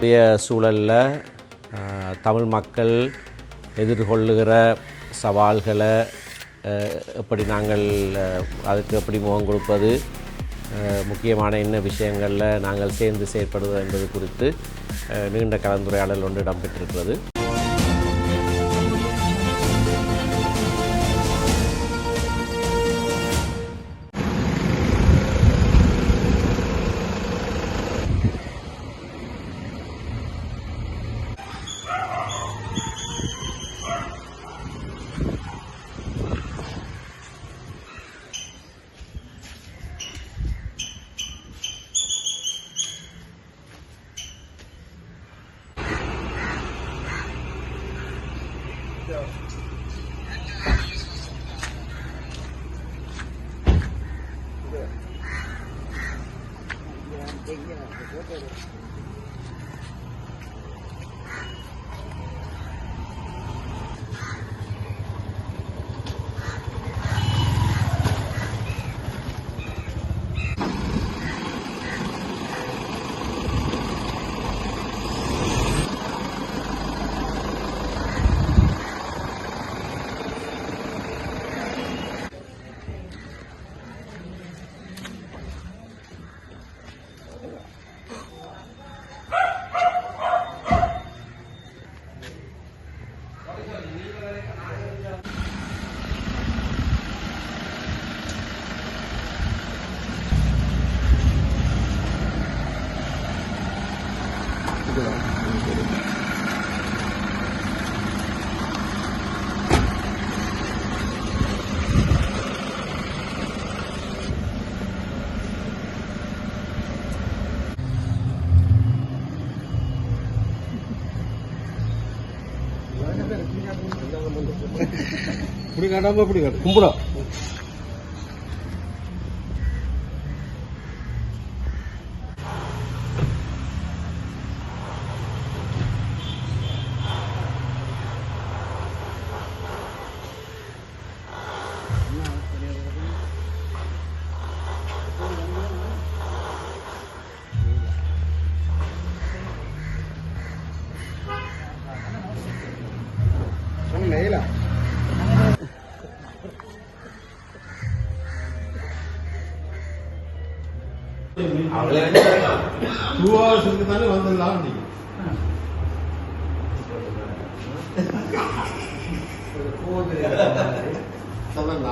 இன்றைய சூழலில் தமிழ் மக்கள் எதிர்கொள்ளுகிற சவால்களை எப்படி நாங்கள் அதுக்கு எப்படி முகம் கொடுப்பது முக்கியமான என்ன விஷயங்களில் நாங்கள் சேர்ந்து செயற்படுவது என்பது குறித்து நீண்ட கலந்துரையாடல் ஒன்று இடம்பெற்றிருக்கிறது. இப்படி காட்டாம கும்பிடும் டூ ஹவர்ஸ் இருக்குதானே வந்துடலாம் நீங்க அதான்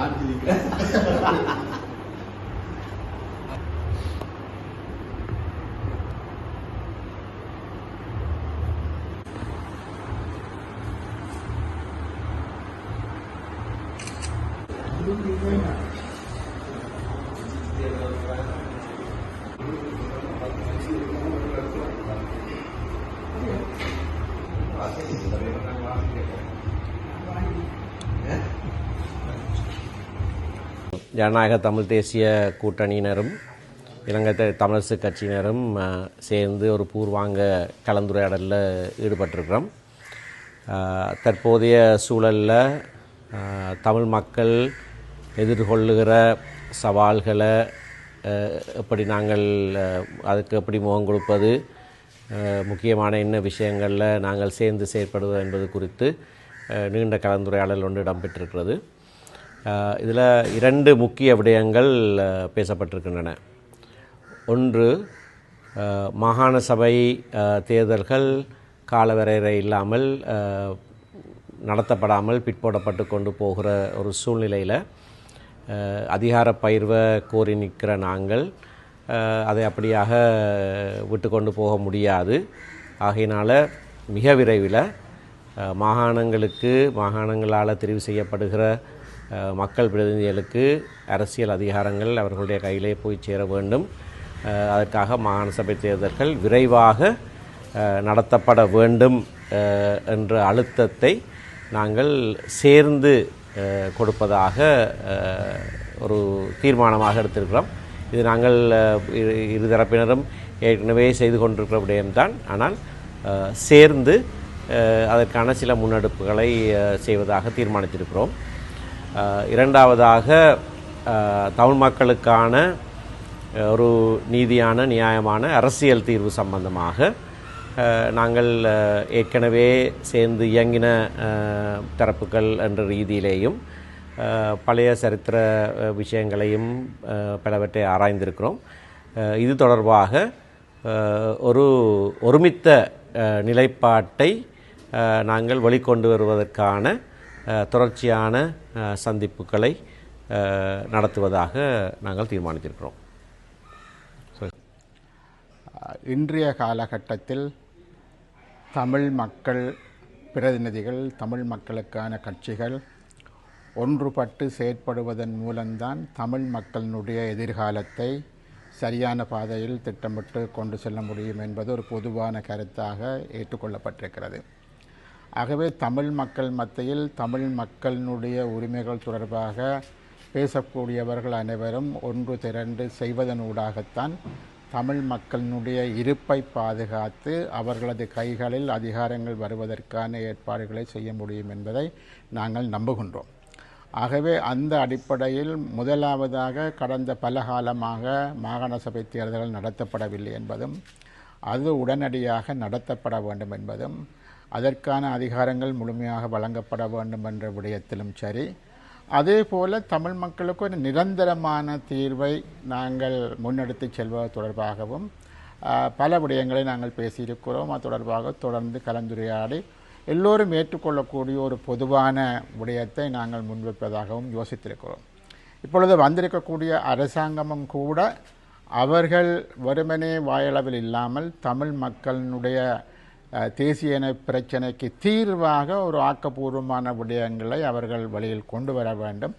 ஜனநாயக தமிழ் தேசிய கூட்டணியினரும் இலங்கை தமிழரசு கட்சியினரும் சேர்ந்து ஒரு பூர்வாங்க கலந்துரையாடலில் ஈடுபட்டிருக்கிறோம். தற்போதைய சூழலில் தமிழ் மக்கள் எதிர்கொள்ளுகிற சவால்களை எப்படி நாங்கள் அதுக்கு எப்படி முகம் கொடுப்பது முக்கியமான என்ன விஷயங்களில் நாங்கள் சேர்ந்து செயற்படுவது என்பது குறித்து நீண்ட கலந்துரையாடல் ஒன்று இடம்பெற்றிருக்கிறது. இதில் இரண்டு முக்கிய விடயங்கள் பேசப்பட்டிருக்கின்றன. ஒன்று மாகாண சபை தேர்தல்கள் காலவரையறை இல்லாமல் நடத்தப்படாமல் பிற்போடப்பட்டு கொண்டு போகிற ஒரு சூழ்நிலையில் அதிகார பயிர்வை கோரி நிற்கிற நாங்கள் அதை அப்படியாக விட்டு கொண்டு போக முடியாது. ஆகையினால் மிக விரைவில் மாகாணங்களுக்கு மாகாணங்களால் தெரிவு செய்யப்படுகிற மக்கள் பிரதிநிதிகளுக்கு அரசியல் அதிகாரங்கள் அவர்களுடைய கையிலே போய் சேர வேண்டும். அதற்காக மாகாண சபை தேர்தல்கள் விரைவாக நடத்தப்பட வேண்டும் என்ற அழுத்தத்தை நாங்கள் சேர்ந்து கொடுப்பதாக ஒரு தீர்மானமாக எடுத்திருக்கிறோம். இது நாங்கள் இரு இருதரப்பினரும் ஏற்கனவே செய்து கொண்டிருக்கிற விடயம்தான். ஆனால் சேர்ந்து அதற்கான சில முன்னெடுப்புகளை செய்வதாக தீர்மானித்திருக்கிறோம். இரண்டாவதாக தமிழ் மக்களுக்கான ஒரு நீதியான நியாயமான அரசியல் தீர்வு சம்பந்தமாக நாங்கள் ஏற்கனவே சேர்ந்து இயங்கின தரப்புகள் என்ற ரீதியிலேயும் பழைய சரித்திர விஷயங்களையும் பலவற்றை ஆராய்ந்திருக்கிறோம். இது தொடர்பாக ஒரு ஒருமித்த நிலைப்பாட்டை நாங்கள் வெளிக்கொண்டு வருவதற்கான தொடர்ச்சியான சந்திப்புகளை நடத்துவதாக நாங்கள் தீர்மானித்திருக்கிறோம். இன்றைய காலகட்டத்தில் தமிழ் மக்கள் பிரதிநிதிகள் தமிழ் மக்களுக்கான கட்சிகள் ஒன்றுபட்டு செயற்படுவதன் மூலம்தான் தமிழ் மக்களினுடைய எதிர்காலத்தை சரியான பாதையில் திட்டமிட்டு கொண்டு செல்ல முடியும் என்பது ஒரு பொதுவான கருத்தாக ஏற்றுக்கொள்ளப்பட்டிருக்கிறது. ஆகவே தமிழ் மக்கள் மத்தியில் தமிழ் மக்களினுடைய உரிமைகள் தொடர்பாக பேசக்கூடியவர்கள் அனைவரும் ஒன்று திரண்டு செய்வதனூடாகத்தான் தமிழ் மக்களினுடைய இருப்பை பாதுகாத்து அவர்களது கைகளில் அதிகாரங்கள் வருவதற்கான ஏற்பாடுகளை செய்ய முடியும் என்பதை நாங்கள் நம்புகின்றோம். ஆகவே அந்த அடிப்படையில் முதலாவதாக கடந்த பல காலமாக மாகாண சபை தேர்தல்கள் நடத்தப்படவில்லை என்பதும் அது உடனடியாக நடத்தப்பட வேண்டும் என்பதும் அதற்கான அதிகாரங்கள் முழுமையாக வழங்கப்பட வேண்டும் என்ற விடயத்திலும் சரி. அதே போல் தமிழ் மக்களுக்கு ஒரு நிரந்தரமான தீர்வை நாங்கள் முன்னெடுத்து செல்வது தொடர்பாகவும் பல விடயங்களை நாங்கள் பேசியிருக்கிறோம். அது தொடர்பாக தொடர்ந்து கலந்துரையாடி எல்லோரும் ஏற்றுக்கொள்ளக்கூடிய ஒரு பொதுவான விடயத்தை நாங்கள் முன்வைப்பதாகவும் யோசித்திருக்கிறோம். இப்பொழுது வந்திருக்கக்கூடிய அரசாங்கமும் கூட அவர்கள் வறுமனே வாயளவில் இல்லாமல் தமிழ் மக்களினுடைய தேசிய இன பிரச்சனைக்கு தீர்வாக ஒரு ஆக்கப்பூர்வமான விடயங்களை அவர்கள் வழியில் கொண்டு வர வேண்டும்.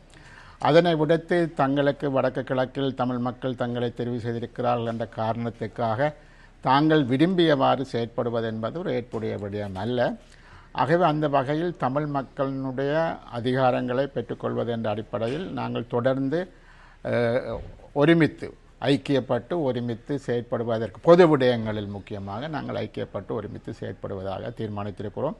அதனை விடுத்து தங்களுக்கு வடக்கு கிழக்கில் தமிழ் மக்கள் தங்களை தெரிவு செய்திருக்கிறார்கள் என்ற காரணத்துக்காக தாங்கள் விரும்பியவாறு செயற்படுவது என்பது ஒரு ஏற்புடைய விடயம் அல்ல. ஆகவே அந்த வகையில் தமிழ் மக்களினுடைய அதிகாரங்களை பெற்றுக்கொள்வது என்ற அடிப்படையில் நாங்கள் தொடர்ந்து ஒருமித்து ஐக்கியப்பட்டு ஒருமித்து செயற்படுவதற்கு பொது விடயங்களில் முக்கியமாக நாங்கள் ஐக்கியப்பட்டு ஒருமித்து செயற்படுவதாக தீர்மானித்திருக்கிறோம்.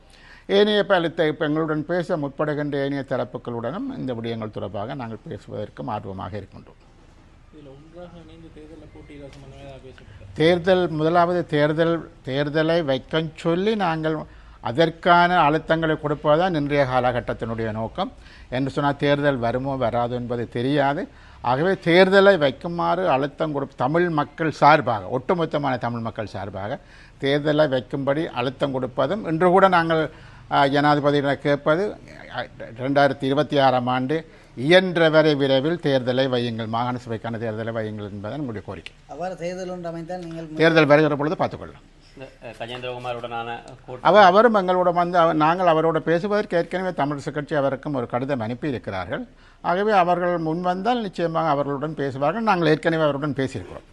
ஏனைய பலத்தை இப்போ எங்களுடன் பேச முற்படுகின்ற ஏனைய தரப்புகளுடனும் இந்த விடயங்கள் தொடர்பாக நாங்கள் பேசுவதற்கும் ஆர்வமாக இருக்கின்றோம். தேர்தல் முதலாவது தேர்தல் தேர்தலை வைக்கச் சொல்லி நாங்கள் அதற்கான அழுத்தங்களை கொடுப்பதுதான் இன்றைய காலகட்டத்தினுடைய நோக்கம். என்று சொன்னால் தேர்தல் வருமோ வராதோ என்பது தெரியாது. ஆகவே தேர்தலை வைக்குமாறு அழுத்தம் கொடு தமிழ் மக்கள் சார்பாக ஒட்டுமொத்தமான தமிழ் மக்கள் சார்பாக தேர்தலை வைக்கும்படி அழுத்தம் கொடுப்பதும் இன்று கூட நாங்கள் ஜனாதிபதியிடம் கேட்பது ரெண்டாயிரத்தி இருபத்தி ஆறாம் ஆண்டு இயன்றவரை விரைவில் தேர்தலை வையுங்கள் மாகாண சபைக்கான தேர்தலை வையுங்கள் என்பது நம்முடைய கோரிக்கை. அவ்வாறு தேர்தல் ஒன்று அமைத்தால் நீங்கள் தேர்தல் வருகிற பொழுது பார்த்துக்கொள்ளலாம் கஜேந்திரகுமாருடனான அவர் அவரும் எங்களோட வந்து அவர் நாங்கள் அவரோட பேசுவதற்கு ஏற்கனவே தமிழரசு கட்சி அவருக்கும் ஒரு கடிதம் அனுப்பி இருக்கிறார்கள் ஆகவே அவர்கள் முன் வந்தால் நிச்சயமாக அவர்களுடன் பேசுவார்கள். நாங்கள் ஏற்கனவே அவருடன் பேசியிருக்கிறோம்.